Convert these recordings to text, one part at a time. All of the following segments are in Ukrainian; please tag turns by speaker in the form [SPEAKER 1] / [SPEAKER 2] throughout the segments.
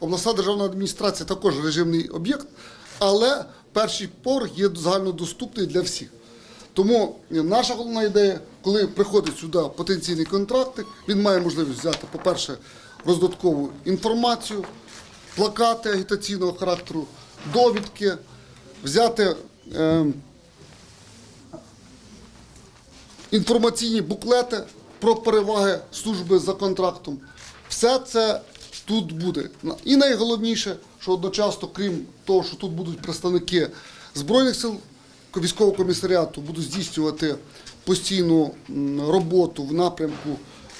[SPEAKER 1] обласна державна адміністрація також режимний об'єкт, але перший поверх є загальнодоступний для всіх. Тому наша головна ідея, коли приходить сюди потенційний контрактник, він має можливість взяти, по-перше, роздаткову інформацію, плакати агітаційного характеру, довідки, взяти е, інформаційні буклети про переваги служби за контрактом. Все це тут буде. І найголовніше, що одночасно, крім того, що тут будуть представники Збройних сил військового комісаріату, будуть здійснювати постійну роботу в напрямку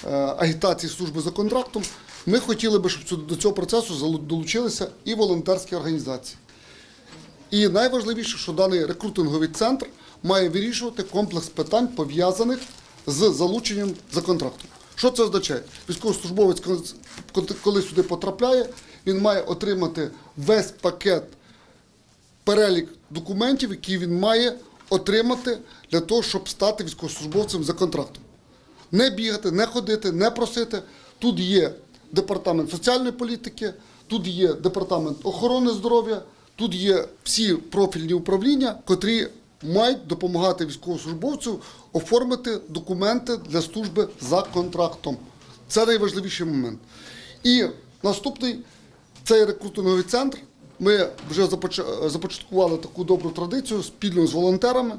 [SPEAKER 1] е, агітації служби за контрактом. Ми хотіли би, щоб до цього процесу долучилися і волонтерські організації. І найважливіше, що даний рекрутинговий центр має вирішувати комплекс питань, пов'язаних з залученням за контрактом. Що це означає? Військовослужбовець, коли- сюди потрапляє, він має отримати весь пакет перелік документів, які він має отримати для того, щоб стати військовослужбовцем за контрактом. Не бігати, не ходити, не просити. Тут є департамент соціальної політики, тут є департамент охорони здоров'я, тут є всі профільні управління, котрі мають допомагати військовослужбовцю оформити документи для служби за контрактом. Це найважливіший момент. І наступний цей рекрутинговий центр. Ми вже започ- започаткували таку добру традицію спільно з волонтерами.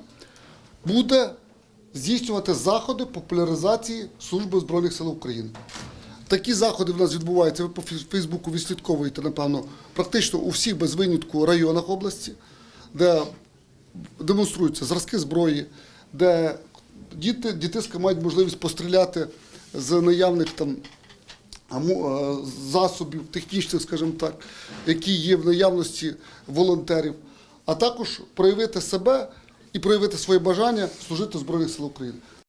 [SPEAKER 1] Буде здійснювати заходи популяризації Служби Збройних сил України. Такі заходи в нас відбуваються. Ви по Фей- Фейсбуку відслідковуєте, напевно, практично у всіх без винятку районах області, де демонструються зразки зброї, де діти, дітиська мають можливість постріляти з наявних там засобів, технічних, скажімо так, які є в наявності волонтерів, а також проявити себе і проявити своє бажання служити Збройних сил України.